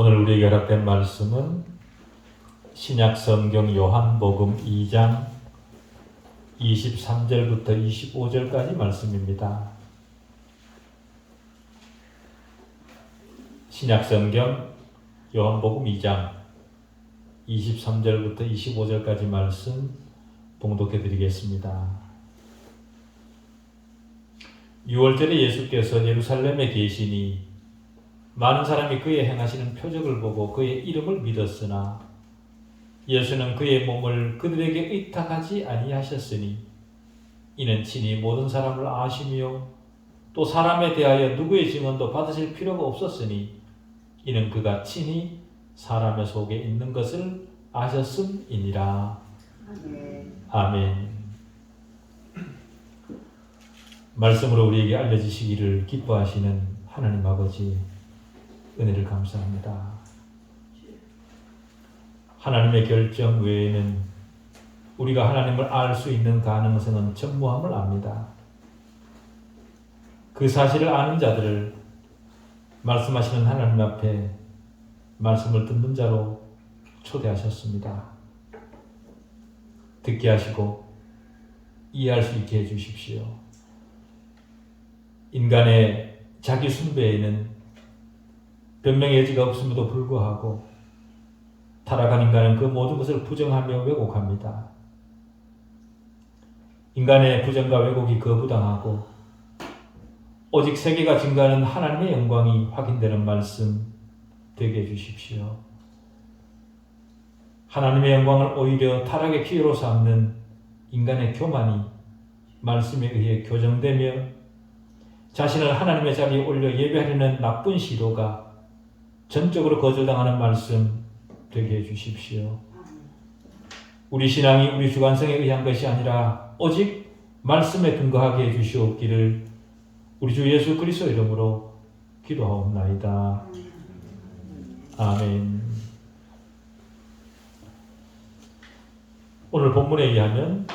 오늘 우리에게 허락된 말씀은 신약 성경 요한복음 2장 23절부터 25절까지 말씀입니다. 신약 성경 요한복음 2장 23절부터 25절까지 말씀 봉독해 드리겠습니다. 6월절에 예수께서 예루살렘에 계시니 많은 사람이 그의 행하시는 표적을 보고 그의 이름을 믿었으나 예수는 그의 몸을 그들에게 의탁하지 아니하셨으니 이는 친히 모든 사람을 아시며 또 사람에 대하여 누구의 증언도 받으실 필요가 없었으니 이는 그가 친히 사람의 속에 있는 것을 아셨음이니라. 아멘. 말씀으로 우리에게 알려주시기를 기뻐하시는 하나님 아버지 은혜를 감사합니다. 하나님의 결정 외에는 우리가 하나님을 알 수 있는 가능성은 전무함을 압니다. 그 사실을 아는 자들을 말씀하시는 하나님 앞에 말씀을 듣는 자로 초대하셨습니다. 듣게 하시고 이해할 수 있게 해주십시오. 인간의 자기 숭배에는 변명의 여지가 없음에도 불구하고 타락한 인간은 그 모든 것을 부정하며 왜곡합니다. 인간의 부정과 왜곡이 거부당하고 오직 세계가 증가하는 하나님의 영광이 확인되는 말씀 되게 해주십시오. 하나님의 영광을 오히려 타락의 기회로 삼는 인간의 교만이 말씀에 의해 교정되며 자신을 하나님의 자리에 올려 예배하려는 나쁜 시도가 전적으로 거절당하는 말씀 되게 해주십시오. 우리 신앙이 우리 주관성에 의한 것이 아니라 오직 말씀에 근거하게 해주시옵기를 우리 주 예수 그리스도 이름으로 기도하옵나이다. 아멘. 오늘 본문에 의하면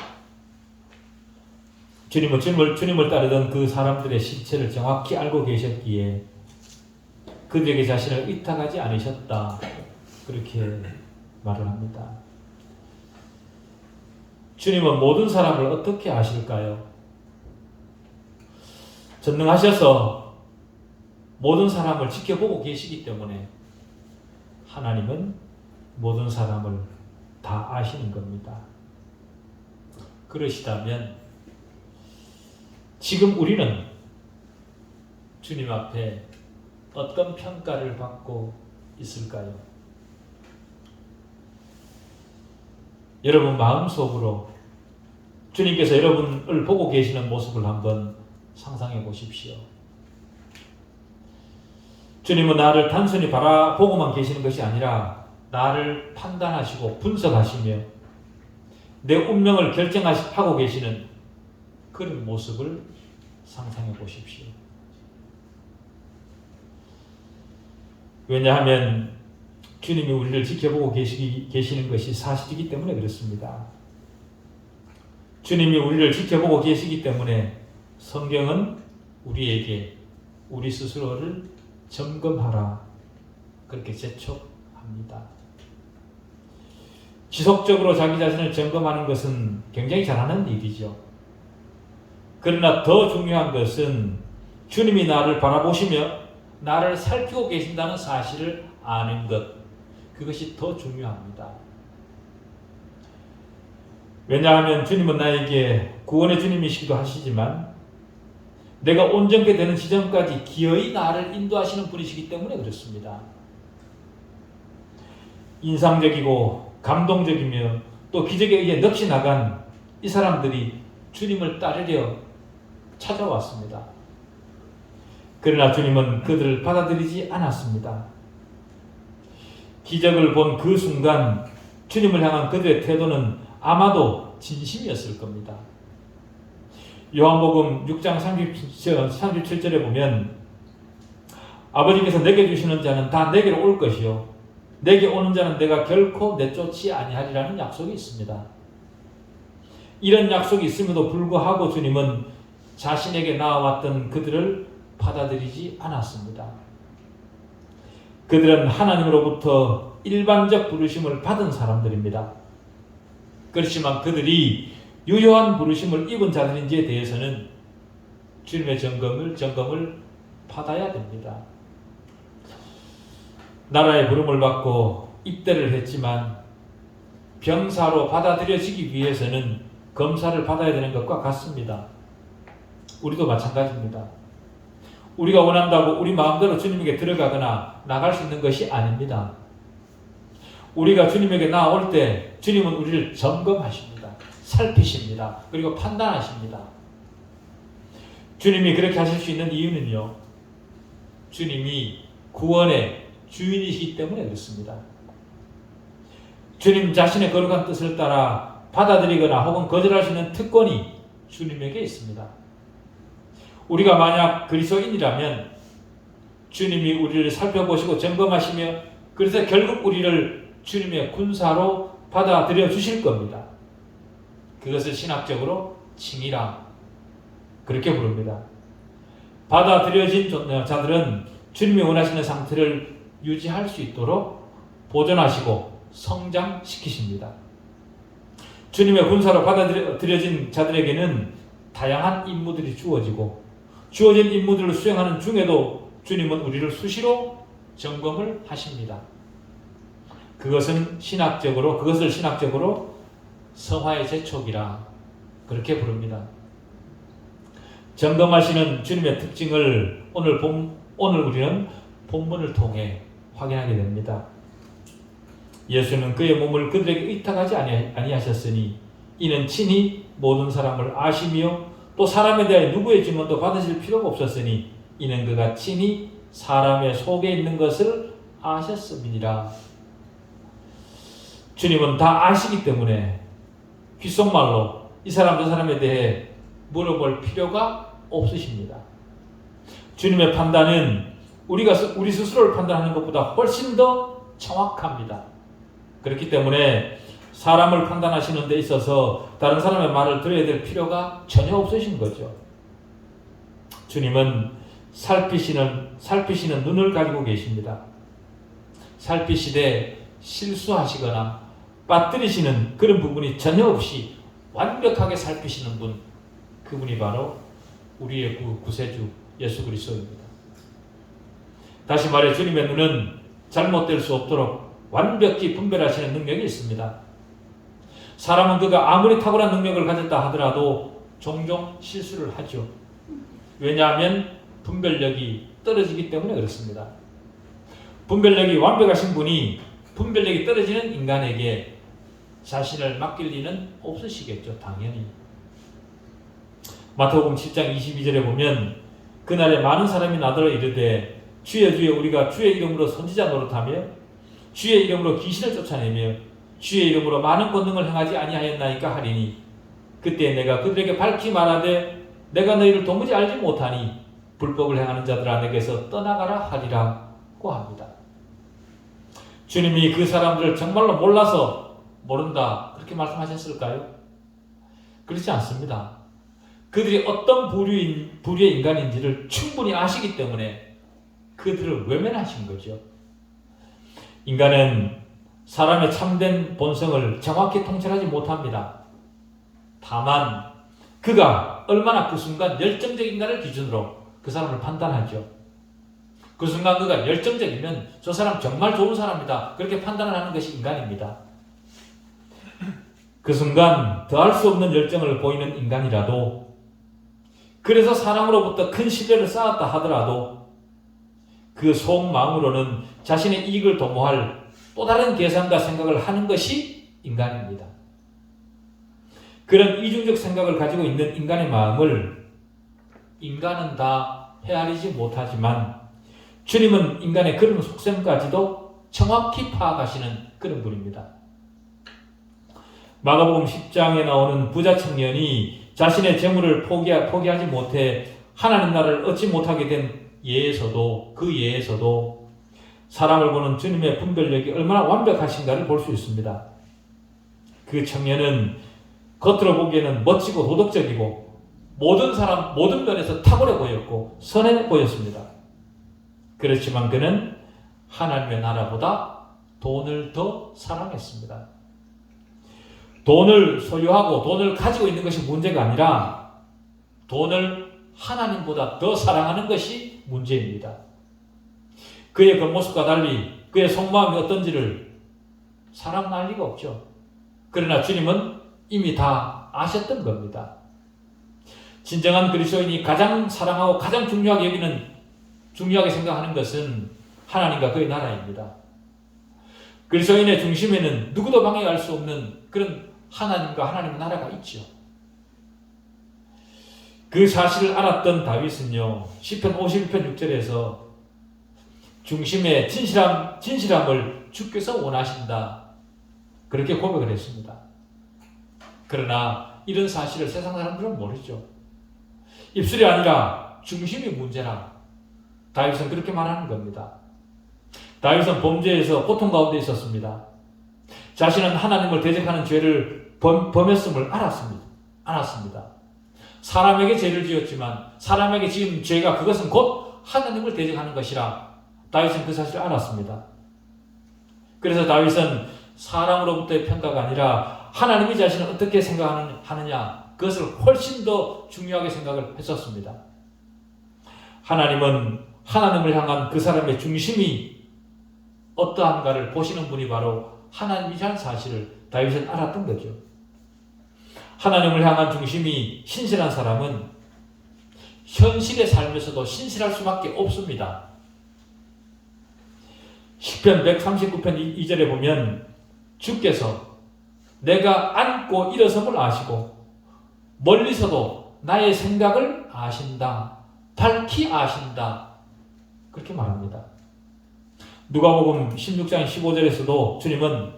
주님을, 주님을 따르던 그 사람들의 실체를 정확히 알고 계셨기에 그들에게 자신을 의탁하지 않으셨다. 그렇게 말을 합니다. 주님은 모든 사람을 어떻게 아실까요? 전능하셔서 모든 사람을 지켜보고 계시기 때문에 하나님은 모든 사람을 다 아시는 겁니다. 그러시다면 지금 우리는 주님 앞에 어떤 평가를 받고 있을까요? 여러분 마음속으로 주님께서 여러분을 보고 계시는 모습을 한번 상상해 보십시오. 주님은 나를 단순히 바라보고만 계시는 것이 아니라 나를 판단하시고 분석하시며 내 운명을 결정하고 계시는 그런 모습을 상상해 보십시오. 왜냐하면 주님이 우리를 지켜보고 계시, 계시는 것이 사실이기 때문에 그렇습니다. 주님이 우리를 지켜보고 계시기 때문에 성경은 우리에게 우리 스스로를 점검하라 그렇게 재촉합니다. 지속적으로 자기 자신을 점검하는 것은 굉장히 잘하는 일이죠. 그러나 더 중요한 것은 주님이 나를 바라보시며 나를 살피고 계신다는 사실을 아는 것. 그것이 더 중요합니다. 왜냐하면 주님은 나에게 구원의 주님이시기도 하시지만 내가 온전케 되는 지점까지 기어이 나를 인도하시는 분이시기 때문에 그렇습니다. 인상적이고 감동적이며 또 기적에 의해 넋이 나간 이 사람들이 주님을 따르려 찾아왔습니다. 그러나 주님은 그들을 받아들이지 않았습니다. 기적을 본 그 순간 주님을 향한 그들의 태도는 아마도 진심이었을 겁니다. 요한복음 6장 37절에 보면 아버지께서 내게 주시는 자는 다 내게로 올 것이요 내게 오는 자는 내가 결코 내쫓지 아니하리라는 약속이 있습니다. 이런 약속이 있음에도 불구하고 주님은 자신에게 나와왔던 그들을 받아들이지 않았습니다. 그들은 하나님으로부터 일반적 부르심을 받은 사람들입니다. 그렇지만 그들이 유효한 부르심을 입은 자들인지에 대해서는 주님의 점검을 점검을 받아야 됩니다. 나라의 부름을 받고 입대를 했지만 병사로 받아들여지기 위해서는 검사를 받아야 되는 것과 같습니다. 우리도 마찬가지입니다. 우리가 원한다고 우리 마음대로 주님에게 들어가거나 나갈 수 있는 것이 아닙니다. 우리가 주님에게 나올 때 주님은 우리를 점검하십니다. 살피십니다. 그리고 판단하십니다. 주님이 그렇게 하실 수 있는 이유는요. 주님이 구원의 주인이시기 때문에 그렇습니다. 주님 자신의 거룩한 뜻을 따라 받아들이거나 혹은 거절할 수 있는 특권이 주님에게 있습니다. 우리가 만약 그리스도인이라면 주님이 우리를 살펴보시고 점검하시며 그래서 결국 우리를 주님의 군사로 받아들여 주실 겁니다. 그것을 신학적으로 칭이라 그렇게 부릅니다. 받아들여진 자들은 주님이 원하시는 상태를 유지할 수 있도록 보존하시고 성장시키십니다. 주님의 군사로 받아들여진 자들에게는 다양한 임무들이 주어지고 주어진 임무들을 수행하는 중에도 주님은 우리를 수시로 점검을 하십니다. 그것은 신학적으로 그것을 신학적으로 성화의 재촉이라 그렇게 부릅니다. 점검하시는 주님의 특징을 오늘 본 오늘 우리는 본문을 통해 확인하게 됩니다. 예수는 그의 몸을 그들에게 의탁하지 아니하셨으니 이는 친히 모든 사람을 아시며 또 사람에 대해 누구의 증언도 받으실 필요가 없었으니 이는 그가 친히 사람의 속에 있는 것을 아셨음이니라. 주님은 다 아시기 때문에 귓속말로 이 사람 저 사람에 대해 물어볼 필요가 없으십니다. 주님의 판단은 우리가 우리 스스로를 판단하는 것보다 훨씬 더 정확합니다. 그렇기 때문에 사람을 판단하시는 데 있어서 다른 사람의 말을 들어야 될 필요가 전혀 없으신 거죠. 주님은 살피시는 살피시는 눈을 가지고 계십니다. 살피시되 실수하시거나 빠뜨리시는 그런 부분이 전혀 없이 완벽하게 살피시는 분 그분이 바로 우리의 구, 구세주 예수 그리스도입니다. 다시 말해 주님의 눈은 잘못될 수 없도록 완벽히 분별하시는 능력이 있습니다. 사람은 그가 아무리 탁월한 능력을 가졌다 하더라도 종종 실수를 하죠. 왜냐하면 분별력이 떨어지기 때문에 그렇습니다. 분별력이 완벽하신 분이 분별력이 떨어지는 인간에게 자신을 맡길 리는 없으시겠죠, 당연히. 마태복음 10장 22절에 보면 그날에 많은 사람이 나더러 이르되 주여 주여 우리가 주의 이름으로 선지자 노릇하며 주의 이름으로 귀신을 쫓아내며 주의 이름으로 많은 권능을 행하지 아니하였나이까 하리니 그때 내가 그들에게 밝히 말하되 내가 너희를 도무지 알지 못하니 불법을 행하는 자들아 내게서 떠나가라 하리라고 합니다. 주님이 그 사람들을 정말로 몰라서 모른다 그렇게 말씀하셨을까요? 그렇지 않습니다. 그들이 어떤 부류인, 부류의 인간인지를 충분히 아시기 때문에 그들을 외면하신 거죠. 인간은 사람의 참된 본성을 정확히 통찰하지 못합니다. 다만 그가 얼마나 그 순간 열정적인가를 기준으로 그 사람을 판단하죠. 그 순간 그가 열정적이면 저 사람 정말 좋은 사람이다. 그렇게 판단을 하는 것이 인간입니다. 그 순간 더할 수 없는 열정을 보이는 인간이라도 그래서 사람으로부터 큰 신뢰를 쌓았다 하더라도 그 속마음으로는 자신의 이익을 도모할 또 다른 계산과 생각을 하는 것이 인간입니다. 그런 이중적 생각을 가지고 있는 인간의 마음을 인간은 다 헤아리지 못하지만 주님은 인간의 그런 속셈까지도 정확히 파악하시는 그런 분입니다. 마가복음 10장에 나오는 부자 청년이 자신의 재물을 포기하, 포기하지 못해 하나님 나라를 얻지 못하게 된 예에서도 그 예에서도 사람을 보는 주님의 분별력이 얼마나 완벽하신가를 볼 수 있습니다. 그 청년은 겉으로 보기에는 멋지고 도덕적이고 모든 사람 모든 면에서 탁월해 보였고 선해 보였습니다. 그렇지만 그는 하나님의 나라보다 돈을 더 사랑했습니다. 돈을 소유하고 돈을 가지고 있는 것이 문제가 아니라 돈을 하나님보다 더 사랑하는 것이 문제입니다. 그의 겉모습과 달리 그의 속마음이 어떤지를 사랑할 리가 없죠. 그러나 주님은 이미 다 아셨던 겁니다. 진정한 그리스도인이 가장 사랑하고 가장 중요하게 여기는 중요하게 생각하는 것은 하나님과 그의 나라입니다. 그리스도인의 중심에는 누구도 방해할 수 없는 그런 하나님과 하나님의 나라가 있죠. 그 사실을 알았던 다윗은요. 시편 51편 6절에서 중심의 진실함 진실함을 주께서 원하신다. 그렇게 고백을 했습니다. 그러나 이런 사실을 세상 사람들은 모르죠. 입술이 아니라 중심이 문제라. 다윗은 그렇게 말하는 겁니다. 다윗은 범죄에서 고통 가운데 있었습니다. 자신은 하나님을 대적하는 죄를 범, 범했음을 알았습니다. 알았습니다. 사람에게 죄를 지었지만 사람에게 지은 죄가 그것은 곧 하나님을 대적하는 것이라 다윗은 그 사실을 알았습니다. 그래서 다윗은 사람으로부터의 평가가 아니라 하나님이 자신을 어떻게 생각하느냐 그것을 훨씬 더 중요하게 생각을 했었습니다. 하나님은 하나님을 향한 그 사람의 중심이 어떠한가를 보시는 분이 바로 하나님이라는 사실을 다윗은 알았던 거죠. 하나님을 향한 중심이 신실한 사람은 현실의 삶에서도 신실할 수밖에 없습니다. 10편 139편 2절에 보면 주께서 내가 앉고 일어섬을 아시고 멀리서도 나의 생각을 아신다. 밝히 아신다. 그렇게 말합니다. 누가복음 16장 15절에서도 주님은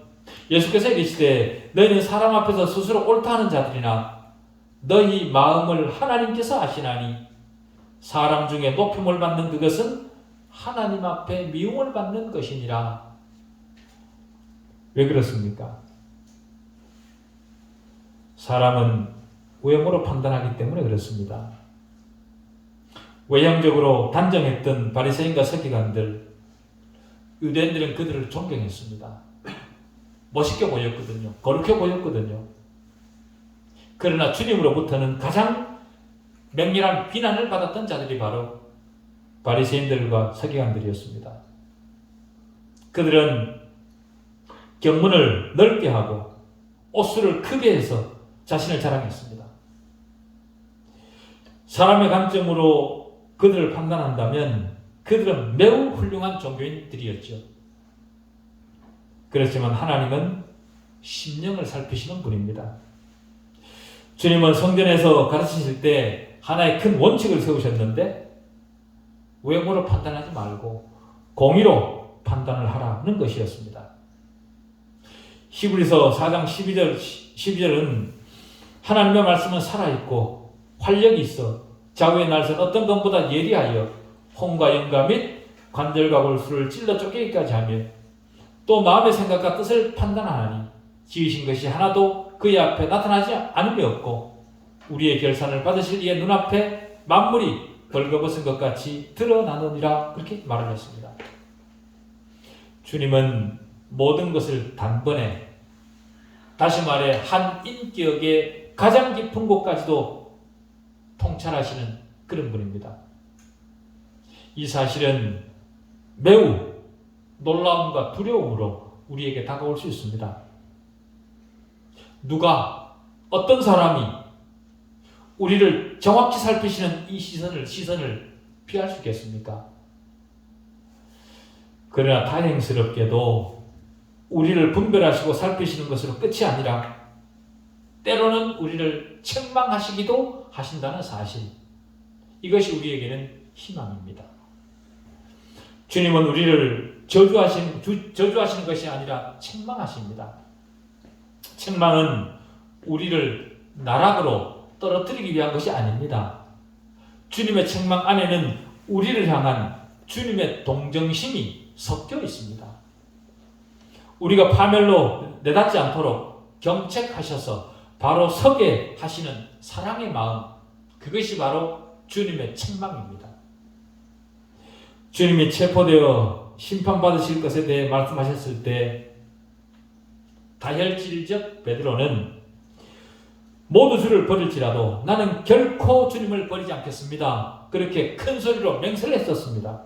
예수께서 이르시되 너희는 사람 앞에서 스스로 옳다 하는 자들이나 너희 마음을 하나님께서 아시나니 사람 중에 높임을 받는 그것은 하나님 앞에 미움을 받는 것이니라. 왜 그렇습니까? 사람은 외모로 판단하기 때문에 그렇습니다. 외형적으로 단정했던 바리새인과 서기관들, 유대인들은 그들을 존경했습니다. 멋있게 보였거든요. 거룩해 보였거든요. 그러나 주님으로부터는 가장 맹렬한 비난을 받았던 자들이 바로 바리새인들과 서기관들이었습니다. 그들은 경문을 넓게 하고 옷수를 크게 해서 자신을 자랑했습니다. 사람의 관점으로 그들을 판단한다면 그들은 매우 훌륭한 종교인들이었죠. 그렇지만 하나님은 심령을 살피시는 분입니다. 주님은 성전에서 가르치실 때 하나의 큰 원칙을 세우셨는데 외모로 판단하지 말고 공의로 판단을 하라는 것이었습니다. 히브리서 4장 12절 12절은 하나님의 말씀은 살아 있고 활력이 있어 좌우의 날선 어떤 것보다 예리하여 홍과 영과 및 관절과 골수를 찔러 쪼개기까지 하며 또 마음의 생각과 뜻을 판단하니 지으신 것이 하나도 그의 앞에 나타나지 않음이 없고 우리의 결산을 받으실 이의 눈앞에 만물이 벌거벗은 것 같이 드러나느니라 그렇게 말을 했습니다. 주님은 모든 것을 단번에 다시 말해 한 인격의 가장 깊은 곳까지도 통찰하시는 그런 분입니다. 이 사실은 매우 놀라움과 두려움으로 우리에게 다가올 수 있습니다. 누가 어떤 사람이 우리를 정확히 살피시는 이 시선을 시선을 피할 수 있겠습니까? 그러나 다행스럽게도 우리를 분별하시고 살피시는 것으로 끝이 아니라 때로는 우리를 책망하시기도 하신다는 사실. 이것이 우리에게는 희망입니다. 주님은 우리를 저주하신, 주, 저주하시는 것이 아니라 책망하십니다. 책망은 우리를 나락으로 떨어뜨리기 위한 것이 아닙니다. 주님의 책망 안에는 우리를 향한 주님의 동정심이 섞여 있습니다. 우리가 파멸로 내닫지 않도록 경책하셔서 바로 서게 하시는 사랑의 마음, 그것이 바로 주님의 책망입니다. 주님이 체포되어 심판받으실 것에 대해 말씀하셨을 때 다혈질적 베드로는 모두 주를 버릴지라도 나는 결코 주님을 버리지 않겠습니다. 그렇게 큰 소리로 맹세를 했었습니다.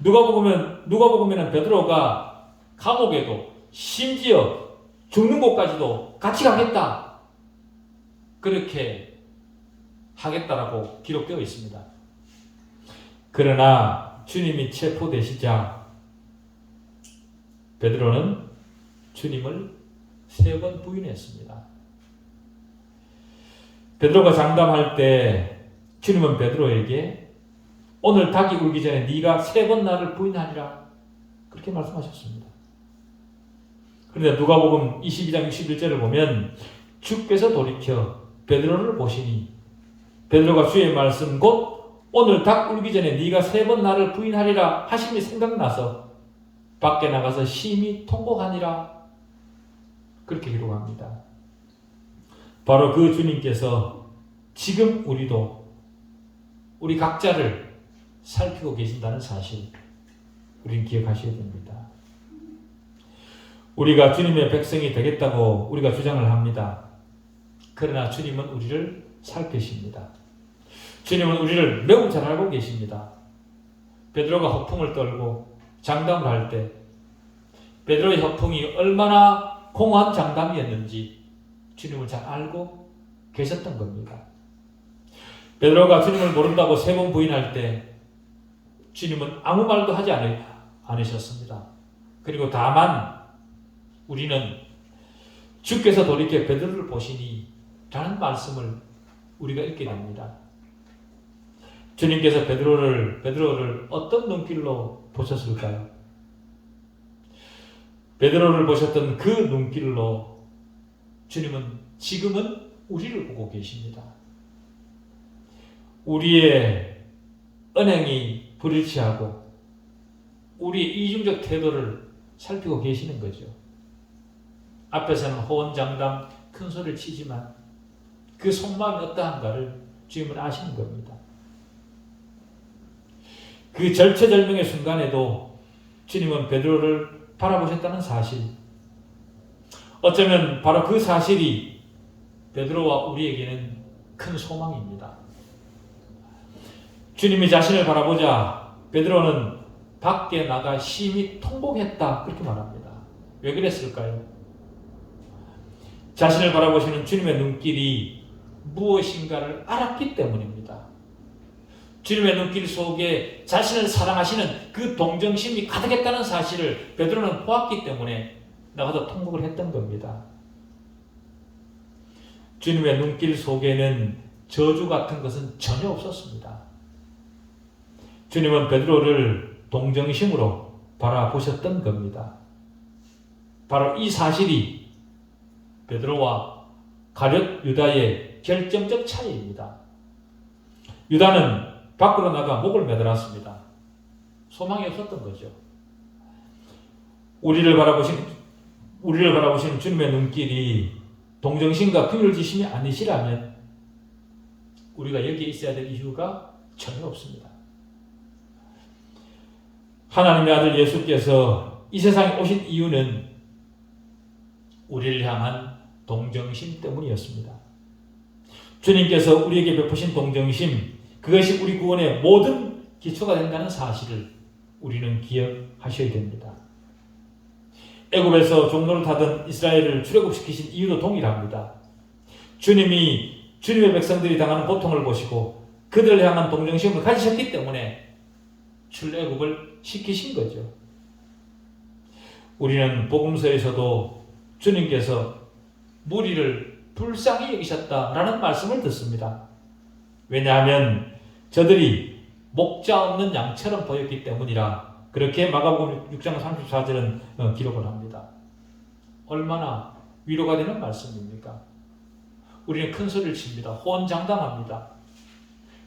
누가 보면 누가 보면 베드로가 감옥에도 심지어 죽는 곳까지도 같이 가겠다. 그렇게 하겠다라고 기록되어 있습니다. 그러나 주님이 체포되시자 베드로는 주님을 세 번 부인했습니다. 베드로가 장담할 때 주님은 베드로에게 오늘 닭이 울기 전에 네가 세 번 나를 부인하리라 그렇게 말씀하셨습니다. 그런데 누가복음 22장 61절을 보면 주께서 돌이켜 베드로를 보시니 베드로가 주의 말씀 곧 오늘 닭 울기 전에 네가 세 번 나를 부인하리라 하심이 생각나서 밖에 나가서 심히 통곡하니라 그렇게 기록합니다. 바로 그 주님께서 지금 우리도 우리 각자를 살피고 계신다는 사실 우리는 기억하셔야 됩니다. 우리가 주님의 백성이 되겠다고 우리가 주장을 합니다. 그러나 주님은 우리를 살피십니다. 주님은 우리를 매우 잘 알고 계십니다. 베드로가 허풍을 떨고 장담을 할 때 베드로의 허풍이 얼마나 공허한 장담이었는지 주님을 잘 알고 계셨던 겁니다. 베드로가 주님을 모른다고 세 번 부인할 때 주님은 아무 말도 하지 않, 않으셨습니다. 그리고 다만 우리는 주께서 돌이켜 베드로를 보시니 라는 말씀을 우리가 읽게 됩니다. 주님께서 베드로를 베드로를 어떤 눈길로 보셨을까요? 베드로를 보셨던 그 눈길로 주님은 지금은 우리를 보고 계십니다. 우리의 은행이 불일치하고 우리의 이중적 태도를 살피고 계시는 거죠. 앞에서는 호언장담 큰 소리를 치지만 그 속마음이 어떠한가를 주님은 아시는 겁니다. 그 절체절명의 순간에도 주님은 베드로를 바라보셨다는 사실. 어쩌면 바로 그 사실이 베드로와 우리에게는 큰 소망입니다. 주님이 자신을 바라보자 베드로는 밖에 나가 심히 통곡했다 그렇게 말합니다. 왜 그랬을까요? 자신을 바라보시는 주님의 눈길이 무엇인가를 알았기 때문입니다. 주님의 눈길 속에 자신을 사랑하시는 그 동정심이 가득했다는 사실을 베드로는 보았기 때문에 나가서 통곡을 했던 겁니다. 주님의 눈길 속에는 저주 같은 것은 전혀 없었습니다. 주님은 베드로를 동정심으로 바라보셨던 겁니다. 바로 이 사실이 베드로와 가룟 유다의 결정적 차이입니다. 유다는 밖으로 나가 목을 매달았습니다. 소망이 없었던 거죠. 우리를 바라보신 우리를 바라보시는 주님의 눈길이 동정심과 긍휼지심이 아니시라면 우리가 여기에 있어야 될 이유가 전혀 없습니다. 하나님의 아들 예수께서 이 세상에 오신 이유는 우리를 향한 동정심 때문이었습니다. 주님께서 우리에게 베푸신 동정심, 그것이 우리 구원의 모든 기초가 된다는 사실을 우리는 기억하셔야 됩니다. 애굽에서 종로를 타던 이스라엘을 출애굽시키신 이유도 동일합니다. 주님이 주님의 백성들이 당하는 고통을 보시고 그들을 향한 동정심을 가지셨기 때문에 출애굽을 시키신 거죠. 우리는 복음서에서도 주님께서 무리를 불쌍히 여기셨다라는 말씀을 듣습니다. 왜냐하면 저들이 목자 없는 양처럼 보였기 때문이라 그렇게 마가복음 6장 34절은 어, 기록을 합니다. 얼마나 위로가 되는 말씀입니까? 우리는 큰 소리를 칩니다. 호언장담합니다.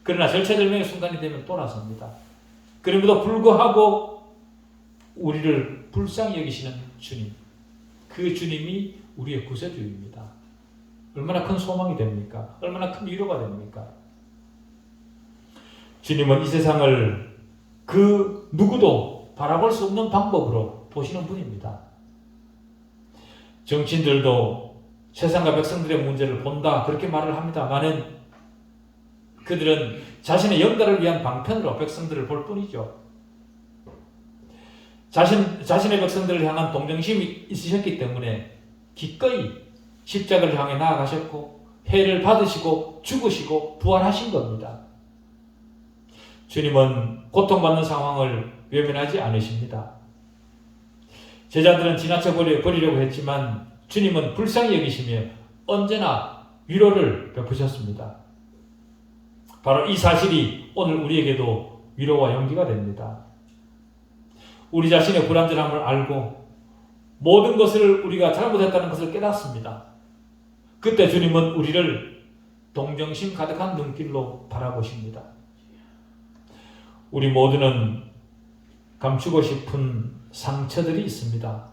그러나 절체절명의 순간이 되면 돌아섭니다. 그럼에도 불구하고 우리를 불쌍히 여기시는 주님, 그 주님이 우리의 구세주입니다. 얼마나 큰 소망이 됩니까? 얼마나 큰 위로가 됩니까? 주님은 이 세상을 그 누구도 바라볼 수 없는 방법으로 보시는 분입니다. 정치인들도 세상과 백성들의 문제를 본다 그렇게 말을 합니다만은 그들은 자신의 영달을 위한 방편으로 백성들을 볼 뿐이죠. 자신 자신의 백성들을 향한 동정심이 있으셨기 때문에 기꺼이 십자가를 향해 나아가셨고 해를 받으시고 죽으시고 부활하신 겁니다. 주님은 고통받는 상황을 외면하지 않으십니다. 제자들은 지나쳐 버리- 버리려고 했지만 주님은 불쌍히 여기시며 언제나 위로를 베푸셨습니다. 바로 이 사실이 오늘 우리에게도 위로와 용기가 됩니다. 우리 자신의 불완전함을 알고 모든 것을 우리가 잘못했다는 것을 깨닫습니다. 그때 주님은 우리를 동정심 가득한 눈길로 바라보십니다. 우리 모두는 감추고 싶은 상처들이 있습니다.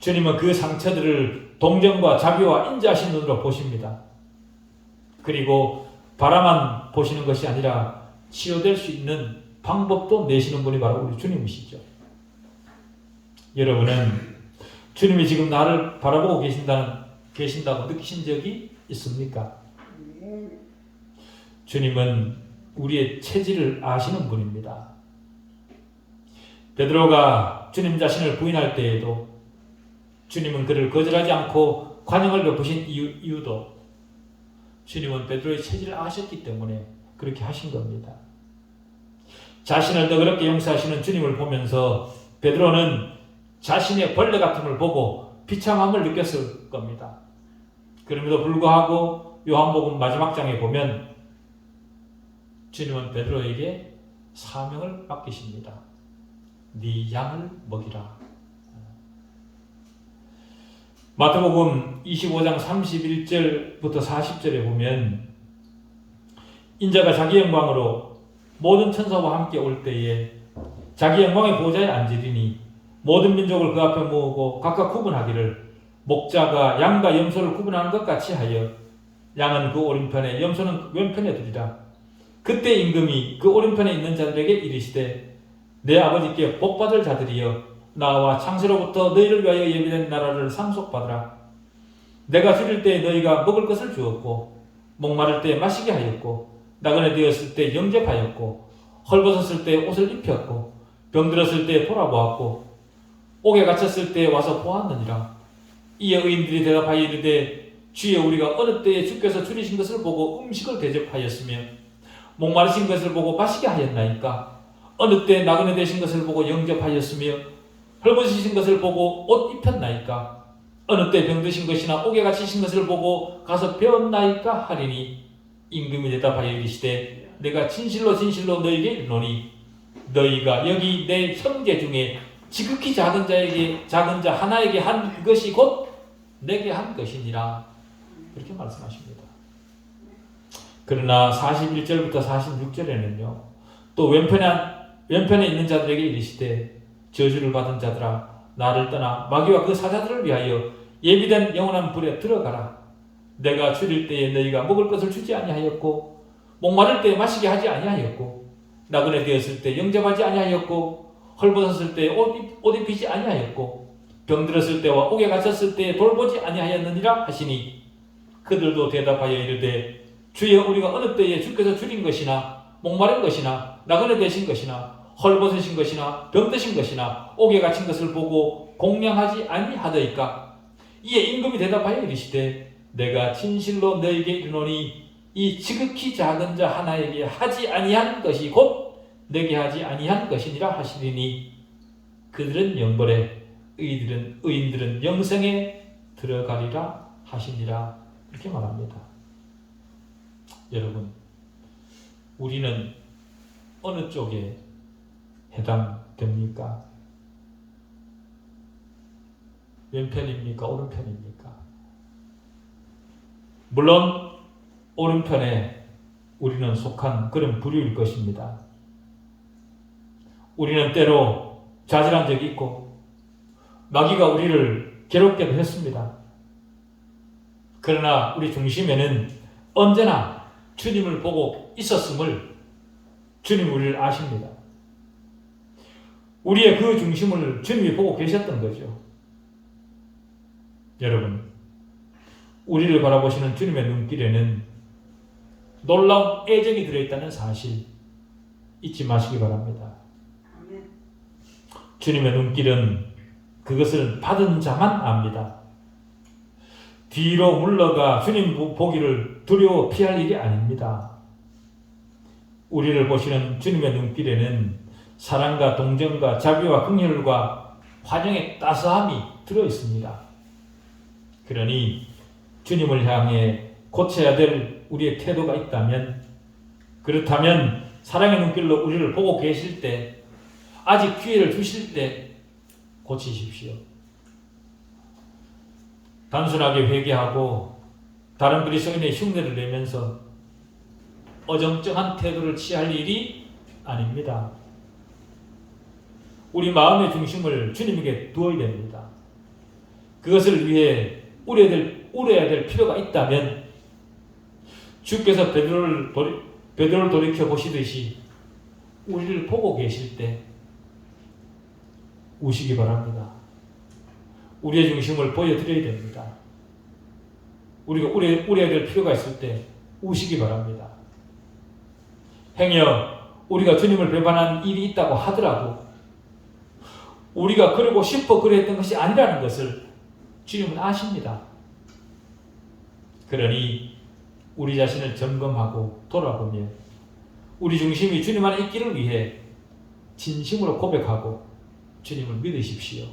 주님은 그 상처들을 동정과 자비와 인자하신 눈으로 보십니다. 그리고 바라만 보시는 것이 아니라 치유될 수 있는 방법도 내시는 분이 바로 우리 주님이시죠. 여러분은 주님이 지금 나를 바라보고 계신다는 계신다고 느끼신 적이 있습니까? 주님은 우리의 체질을 아시는 분입니다. 베드로가 주님 자신을 부인할 때에도 주님은 그를 거절하지 않고 관용을 베푸신 이유, 이유 도 주님은 베드로의 체질을 아셨기 때문에 그렇게 하신 겁니다. 자신을 너그럽게 용서하시는 주님을 보면서 베드로는 자신의 벌레 같음을 보고 비참함을 느꼈을 겁니다. 그럼에도 불구하고 요한복음 마지막 장에 보면 주님은 베드로에게 사명을 맡기십니다. 네 양을 먹이라. 마태복음 25장 31절부터 40절에 보면 인자가 자기 영광으로 모든 천사와 함께 올 때에 자기 영광의 보좌에 앉으리니 모든 민족을 그 앞에 모으고 각각 구분하기를 목자가 양과 염소를 구분하는 것 같이 하여 양은 그 오른편에 염소는 왼편에 두리라 그때 임금이 그 오른편에 있는 자들에게 이르시되 내 아버지께 복받을 자들이여 나와 창세로부터 너희를 위하여 예비된 나라를 상속받으라. 내가 줄일 때 너희가 먹을 것을 주었고 목마를 때 마시게 하였고 나그네 되었을 때 영접하였고 헐벗었을 때 옷을 입혔고 병들었을 때 돌아보았고 옥에 갇혔을 때 와서 보았느니라. 이에 의인들이 대답하여 이르되 주여 우리가 어느 때에 주께서 줄이신 것을 보고 음식을 대접하였으며 목마르신 것을 보고 마시게 하였나이까? 어느 때 나그네 되신 것을 보고 영접하였으며 헐벗으신 것을 보고 옷 입혔나이까? 어느 때 병드신 것이나 옥에 갇히신 것을 보고 가서 배웠나이까 하리니 임금이 대답하여 이르시되 내가 진실로 진실로 너희에게 이르노니 너희가 여기 내 형제 중에 지극히 작은 자에게 작은 자 하나에게 한 그것이 곧 내게 한 것이니라. 그렇게 말씀하십니다. 그러나 41절부터 46절에는요. 또 왼편에 왼편에 있는 자들에게 이르시되 저주를 받은 자들아 나를 떠나 마귀와 그 사자들을 위하여 예비된 영원한 불에 들어가라. 내가 줄일 때에 너희가 먹을 것을 주지 아니하였고 목마를 때에 마시게 하지 아니하였고 나그네 되었을 때 영접하지 아니하였고 헐벗었을 때 옷, 옷 입히지 아니하였고 병들었을 때와 옥에 갇혔을 때에 돌보지 아니하였느니라 하시니 그들도 대답하여 이르되 주여 우리가 어느 때에 주께서 줄인 것이나 목마른 것이나 나그네 되신 것이나 헐벗으신 것이나 병드신 것이나 옥에 갇힌 것을 보고 공양하지 아니하더이까 이에 임금이 대답하여 이르시되 내가 진실로 너에게 이르노니 이 지극히 작은 자 하나에게 하지 아니한 것이 곧 내게 하지 아니한 것이니라 하시리니 그들은 영벌에 의들은 의인들은 영생에 들어가리라 하시니라 이렇게 말합니다. 여러분 우리는 어느 쪽에 해당됩니까? 왼편입니까? 오른편입니까? 물론 오른편에 우리는 속한 그런 부류일 것입니다. 우리는 때로 좌절한 적이 있고 마귀가 우리를 괴롭게도 했습니다. 그러나 우리 중심에는 언제나 주님을 보고 있었음을 주님 우리를 아십니다. 우리의 그 중심을 주님이 보고 계셨던 거죠. 여러분, 우리를 바라보시는 주님의 눈길에는 놀라운 애정이 들어있다는 사실 잊지 마시기 바랍니다. 주님의 눈길은 그것을 받은 자만 압니다. 뒤로 물러가 주님 보- 보기를 두려워 피할 일이 아닙니다. 우리를 보시는 주님의 눈길에는 사랑과 동정과 자비와 긍휼과 환영의 따스함이 들어 있습니다. 그러니 주님을 향해 고쳐야 될 우리의 태도가 있다면 그렇다면 사랑의 눈길로 우리를 보고 계실 때 아직 기회를 주실 때 고치십시오. 단순하게 회개하고 다른 그리스도인의 흉내를 내면서 어정쩡한 태도를 취할 일이 아닙니다. 우리 마음의 중심을 주님에게 두어야 됩니다. 그것을 위해 우려야 될, 우려야 될 필요가 있다면 주께서 베드로를 돌이, 베드로를 돌이켜 보시듯이 우리를 보고 계실 때 우시기 바랍니다. 우리의 중심을 보여드려야 됩니다. 우리가 우려, 우려야 될 필요가 있을 때 우시기 바랍니다. 행여 우리가 주님을 배반한 일이 있다고 하더라도 우리가 그러고 싶어 그랬던 것이 아니라는 것을 주님은 아십니다. 그러니 우리 자신을 점검하고 돌아보며 우리 중심이 주님 안에 있기를 위해 진심으로 고백하고 주님을 믿으십시오.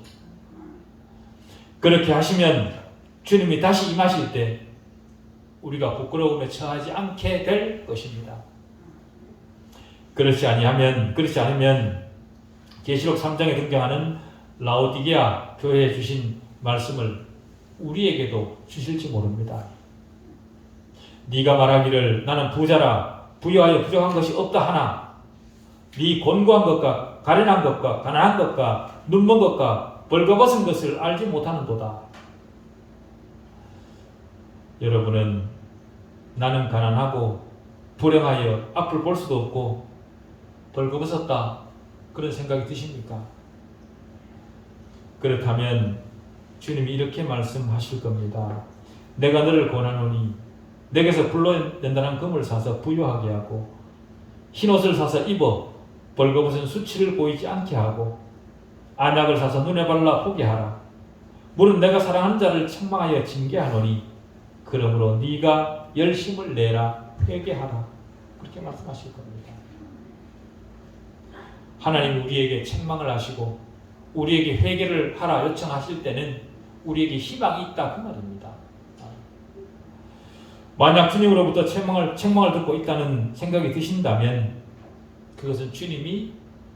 그렇게 하시면 주님이 다시 임하실 때 우리가 부끄러움에 처하지 않게 될 것입니다. 그렇지 아니하면 그렇지 않으면 계시록 3장에 등장하는 라오디게아 교회에 주신 말씀을 우리에게도 주실지 모릅니다. 네가 말하기를 나는 부자라 부여하여 부족한 것이 없다 하나 네 곤고한 것과 가련한 것과 가난한 것과 눈먼 것과 벌거벗은 것을 알지 못하는 도다. 여러분은 나는 가난하고 불행하여 앞을 볼 수도 없고 벌거벗었다 그런 생각이 드십니까? 그렇다면 주님이 이렇게 말씀하실 겁니다. 내가 너를 권하노니 내게서 불러낸다는 금을 사서 부유하게 하고 흰 옷을 사서 입어 벌거벗은 수치를 보이지 않게 하고 안약을 사서 눈에 발라 보게 하라. 물은 내가 사랑하는 자를 책망하여 징계하노니 그러므로 네가 열심을 내라 회개하라. 그렇게 말씀하실 겁니다. 하나님 우리에게 책망을 하시고 우리에게 회개를 하라 요청하실 때는 우리에게 희망이 있다 그 말입니다. 만약 주님으로부터 책망을 책망을 듣고 있다는 생각이 드신다면 그것은 주님이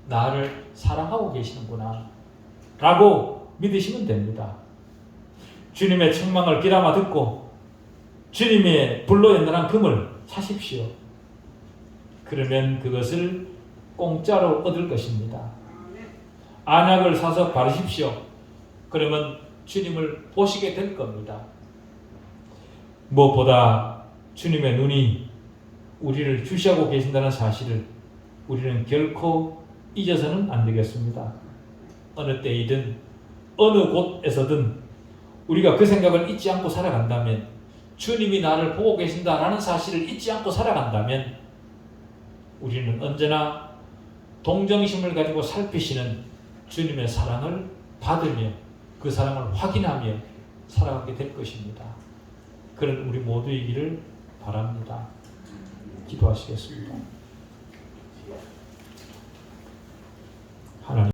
나를 사랑하고 계시는구나 라고 믿으시면 됩니다. 주님의 책망을 귀담아 듣고 주님의 불로 연단한 금을 사십시오. 그러면 그것을 공짜로 얻을 것입니다. 안약을 사서 바르십시오. 그러면 주님을 보시게 될 겁니다. 무엇보다 주님의 눈이 우리를 주시하고 계신다는 사실을 우리는 결코 잊어서는 안 되겠습니다. 어느 때이든 어느 곳에서든 우리가 그 생각을 잊지 않고 살아간다면 주님이 나를 보고 계신다라는 사실을 잊지 않고 살아간다면 우리는 언제나 동정심을 가지고 살피시는 주님의 사랑을 받으며 그 사랑을 확인하며 살아가게 될 것입니다. 그런 우리 모두이기를 바랍니다. 기도하시겠습니다. 하나님